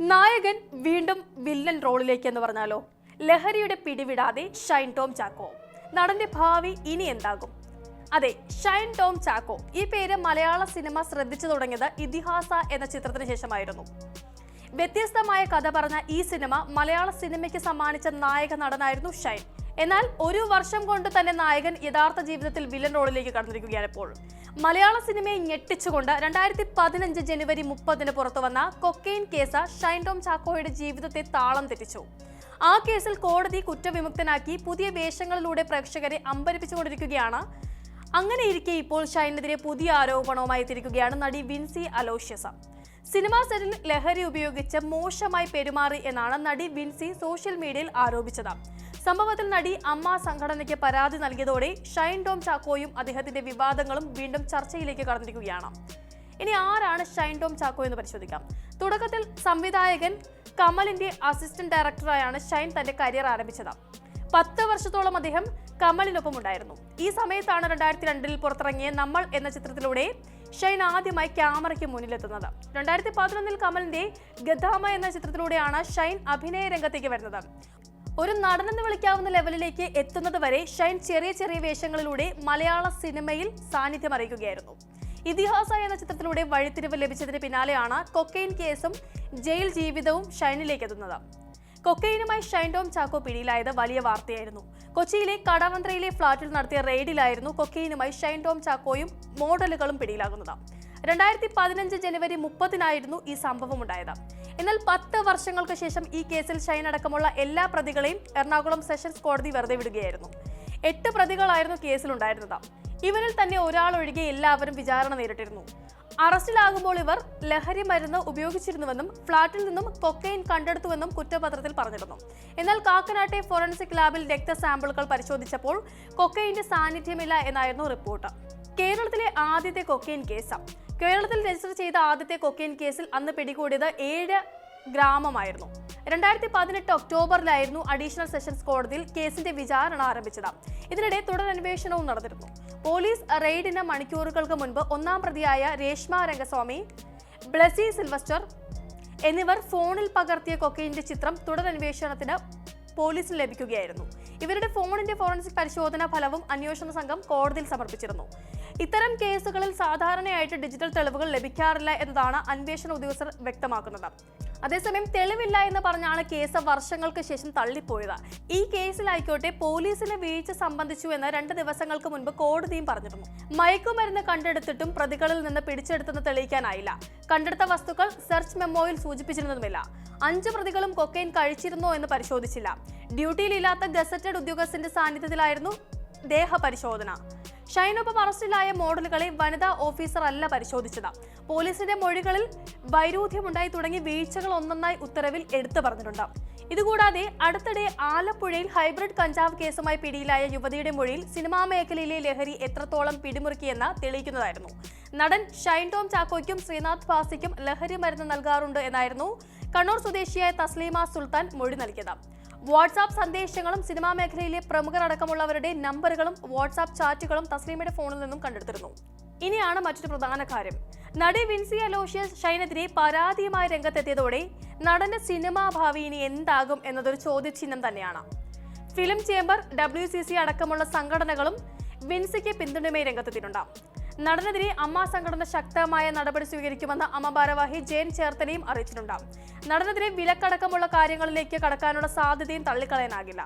നായകൻ വീണ്ടും വില്ലൻ റോളിലേക്ക് എന്ന് പറഞ്ഞാലോ? ലഹരിയുടെ പിടിവിടാതെ ഷൈൻ ടോം ചാക്കോ. നടന്റെ ഭാവി ഇനി എന്താകും? അതെ ഷൈൻ ടോം ചാക്കോ. ഈ പേര് മലയാള സിനിമ ശ്രദ്ധിച്ചു തുടങ്ങിയത് ഇതിഹാസ എന്ന ചിത്രത്തിന് ശേഷമായിരുന്നു. വ്യത്യസ്തമായ കഥ പറഞ്ഞ ഈ സിനിമ മലയാള സിനിമയ്ക്ക് സമ്മാനിച്ച നായക നടനായിരുന്നു ഷൈൻ. എന്നാൽ ഒരു വർഷം കൊണ്ട് തന്നെ നായകൻ യഥാർത്ഥ ജീവിതത്തിൽ വില്ലൻ റോളിലേക്ക് കടന്നിരിക്കുകയാണ് ഇപ്പോൾ. മലയാള സിനിമയെ ഞെട്ടിച്ചുകൊണ്ട് രണ്ടായിരത്തി പതിനഞ്ച് ജനുവരി മുപ്പതിന് പുറത്തു വന്ന കൊക്കെയിൻ കേസ് ഷൈൻ ടോം ചാക്കോയുടെ ജീവിതത്തെ താളം തെറ്റിച്ചു. ആ കേസിൽ കോടതി കുറ്റവിമുക്തനാക്കി പുതിയ വേഷങ്ങളിലൂടെ പ്രേക്ഷകരെ അമ്പരിപ്പിച്ചുകൊണ്ടിരിക്കുകയാണ്. അങ്ങനെ ഇരിക്കെ ഇപ്പോൾ ഷൈനെതിരെ പുതിയ ആരോപണവുമായി എത്തിയിരിക്കുകയാണ് നടി വിൻസി അലോഷ്യസ. സിനിമാ സെറ്റിൽ ലഹരി ഉപയോഗിച്ച് മോശമായി പെരുമാറി എന്നാണ് നടി വിൻസി സോഷ്യൽ മീഡിയയിൽ ആരോപിച്ചത്. സംഭവത്തിൽ നടി അമ്മ സംഘടനയ്ക്ക് പരാതി നൽകിയതോടെ ഷൈൻ ടോം ചാക്കോയും അദ്ദേഹത്തിന്റെ വിവാദങ്ങളും വീണ്ടും ചർച്ചയിലേക്ക് കടന്നിരിക്കുകയാണ്. ഇനി ആരാണ് ഷൈൻ ടോം ചാക്കോ എന്ന് പരിശോധിക്കാം. തുടക്കത്തിൽ സംവിധായകൻ കമലിന്റെ അസിസ്റ്റന്റ് ഡയറക്ടറായാണ് ഷൈൻ തന്റെ കരിയർ ആരംഭിച്ചത്. പത്ത് വർഷത്തോളം അദ്ദേഹം കമലിനൊപ്പം ഉണ്ടായിരുന്നു ഈ സമയത്താണ് രണ്ടായിരത്തി രണ്ടിൽ പുറത്തിറങ്ങിയ നമ്മൾ എന്ന ചിത്രത്തിലൂടെ ഷൈൻ ആദ്യമായി ക്യാമറയ്ക്ക് മുന്നിലെത്തുന്നത്. രണ്ടായിരത്തി പതിനൊന്നിൽ കമലിന്റെ ഗദാമ എന്ന ചിത്രത്തിലൂടെയാണ് ഷൈൻ അഭിനയ രംഗത്തേക്ക് വരുന്നത്. ഒരു നടനെന്ന് വിളിക്കാവുന്ന ലെവലിലേക്ക് എത്തുന്നത് വരെ ഷൈൻ ചെറിയ ചെറിയ വേഷങ്ങളിലൂടെ മലയാള സിനിമയിൽ സാന്നിധ്യം അറിയിക്കുകയായിരുന്നു. ഇതിഹാസ എന്ന ചിത്രത്തിലൂടെ വഴിത്തിരിവ് ലഭിച്ചതിന് പിന്നാലെയാണ് കൊക്കെയിൻ കേസും ജയിൽ ജീവിതവും ഷൈനിലേക്ക് എത്തുന്നത്. കൊക്കെയിനുമായി ഷൈൻ ടോം ചാക്കോ പിടിയിലായത് വലിയ വാർത്തയായിരുന്നു. കൊച്ചിയിലെ കടവന്ത്രയിലെ ഫ്ളാറ്റിൽ നടത്തിയ റെയ്ഡിലായിരുന്നു കൊക്കെയിനുമായി ഷൈൻ ടോം ചാക്കോയും മോഡലുകളും പിടിയിലാകുന്നത്. രണ്ടായിരത്തി പതിനഞ്ച് ജനുവരി മുപ്പതിനായിരുന്നു ഈ സംഭവം ഉണ്ടായത് എന്നാൽ പത്ത് വർഷങ്ങൾക്ക് ശേഷം ഈ കേസിൽ ഷൈൻ അടക്കമുള്ള എല്ലാ പ്രതികളെയും എറണാകുളം സെഷൻസ് കോടതി വെറുതെ വിടുകയായിരുന്നു. എട്ട് പ്രതികളായിരുന്നു കേസിലുണ്ടായിരുന്നത്. ഇവരിൽ തന്നെ ഒരാൾ ഒഴികെ എല്ലാവരും വിചാരണ നേരിട്ടിരുന്നു. അറസ്റ്റിലാകുമ്പോൾ ഇവർ ലഹരി മരുന്ന് ഉപയോഗിച്ചിരുന്നുവെന്നും ഫ്ളാറ്റിൽ നിന്നും കൊക്കൈൻ കണ്ടെടുത്തുവെന്നും കുറ്റപത്രത്തിൽ പറഞ്ഞിരുന്നു. എന്നാൽ കാക്കനാട്ടെ ഫോറൻസിക് ലാബിൽ രക്ത സാമ്പിളുകൾ പരിശോധിച്ചപ്പോൾ കൊക്കൈന്റെ സാന്നിധ്യമില്ല എന്നായിരുന്നു റിപ്പോർട്ട്. കേരളത്തിലെ ആദ്യത്തെ കൊക്കൈൻ കേസ്. കേരളത്തിൽ രജിസ്റ്റർ ചെയ്ത ആദ്യത്തെ കൊക്കൈൻ കേസിൽ അന്ന് പിടികൂടിയത് ഏഴ് ഗ്രാമമായിരുന്നു. രണ്ടായിരത്തി പതിനെട്ട് ഒക്ടോബറിലായിരുന്നു അഡീഷണൽ സെഷൻസ് കോടതിയിൽ കേസിന്റെ വിചാരണ ആരംഭിച്ചത്. ഇതിനിടെ തുടരന്വേഷണവും നടന്നിരുന്നു. പോലീസ് റെയ്ഡിന് മണിക്കൂറുകൾക്ക് മുൻപ് ഒന്നാം പ്രതിയായ രേഷ്മ രംഗസ്വാമി ബ്ലസി സിൽവസ്റ്റർ എന്നിവർ ഫോണിൽ പകർത്തിയ കൊക്കൈന്റെ ചിത്രം തുടരന്വേഷണത്തിന് പോലീസിന് ലഭിക്കുകയായിരുന്നു. ഇവരുടെ ഫോണിന്റെ ഫോറൻസിക് പരിശോധനാ ഫലവും അന്വേഷണ സംഘം കോടതിയിൽ സമർപ്പിച്ചിരുന്നു. ഇത്തരം കേസുകളിൽ സാധാരണയായിട്ട് ഡിജിറ്റൽ തെളിവുകൾ ലഭിക്കാറില്ല എന്നതാണ് അന്വേഷണ ഉദ്യോഗസ്ഥർ വ്യക്തമാക്കുന്നത്. അതേസമയം തെളിവില്ല എന്ന് പറഞ്ഞാണ് കേസ് വർഷങ്ങൾക്ക് ശേഷം തള്ളിപ്പോയത്. ഈ കേസിലായിക്കോട്ടെ പോലീസിന് വീഴ്ച സംബന്ധിച്ചു എന്ന് രണ്ട് ദിവസങ്ങൾക്ക് മുൻപ് കോടതിയും പറഞ്ഞിരുന്നു. മയക്കുമരുന്ന് കണ്ടെടുത്തിട്ടും പ്രതികളിൽ നിന്ന് പിടിച്ചെടുത്തെന്ന് തെളിയിക്കാനായില്ല. കണ്ടെടുത്ത വസ്തുക്കൾ സെർച്ച് മെമ്മോയിൽ സൂചിപ്പിച്ചിരുന്നതുമില്ല. അഞ്ച് പ്രതികളും കൊക്കൈൻ കഴിച്ചിരുന്നോ എന്ന് പരിശോധിച്ചില്ല. ഡ്യൂട്ടിയിലില്ലാത്ത ഗസറ്റഡ് ഉദ്യോഗസ്ഥന്റെ സാന്നിധ്യത്തിലായിരുന്നു ദേഹപരിശോധന. ഷൈനൊപ്പം അറസ്റ്റിലായ മോഡലുകളെ വനിതാ ഓഫീസർ അല്ല പരിശോധിച്ചത്. പോലീസിന്റെ മൊഴികളിൽ വൈരുദ്ധ്യമുണ്ടായി തുടങ്ങി വീഴ്ചകൾ ഒന്നൊന്നായി ഉത്തരവിൽ എടുത്തു പറഞ്ഞിട്ടുണ്ട്. ഇതുകൂടാതെ അടുത്തിടെ ആലപ്പുഴയിൽ ഹൈബ്രിഡ് കഞ്ചാവ് കേസുമായി പിടിയിലായ യുവതിയുടെ മൊഴിയിൽ സിനിമാ മേഖലയിലെ ലഹരി എത്രത്തോളം പിടിമുറുക്കിയെന്ന് തെളിയിക്കുന്നതായിരുന്നു. നടൻ ഷൈൻ ടോം ചാക്കോയ്ക്കും ശ്രീനാഥ് ഭാസിക്കും ലഹരി മരുന്ന് നൽകാറുണ്ട് എന്നായിരുന്നു കണ്ണൂർ സ്വദേശിയായ തസ്ലീമ സുൽത്താൻ മൊഴി നൽകിയത്. വാട്സാപ്പ് സന്ദേശങ്ങളും സിനിമാ മേഖലയിലെ പ്രമുഖർ അടക്കമുള്ളവരുടെ നമ്പറുകളും വാട്സാപ്പ് ചാറ്റുകളും തസ്ലീമയുടെ ഫോണിൽ നിന്നും കണ്ടെടുത്തിരുന്നു. ഇനിയാണ് മറ്റൊരു പ്രധാന കാര്യം. നടി വിൻസി അലോഷ്യസ് ഷൈനെതിരെ പരാതിയുമായി രംഗത്തെത്തിയതോടെ നടന്റെ സിനിമാ ഭാവി ഇനി എന്താകും എന്നതൊരു ചോദ്യചിഹ്നം തന്നെയാണ്. ഫിലിം ചേംബർ ഡബ്ല്യു അടക്കമുള്ള സംഘടനകളും വിൻസിക്ക് പിന്തുണയുമായി രംഗത്തെത്തിയിട്ടുണ്ട്. നടനെതിരെ അമ്മ സംഘടന ശക്തമായ നടപടി സ്വീകരിക്കുമെന്ന് അമ്മ ഭാരവാഹി ജയൻ ചേർത്തലയും അറിയിച്ചിട്ടുണ്ട്. നടനെതിരെ വിലക്കടക്കമുള്ള കാര്യങ്ങളിലേക്ക് കടക്കാനുള്ള സാധ്യതയും തള്ളിക്കളയാനാകില്ല.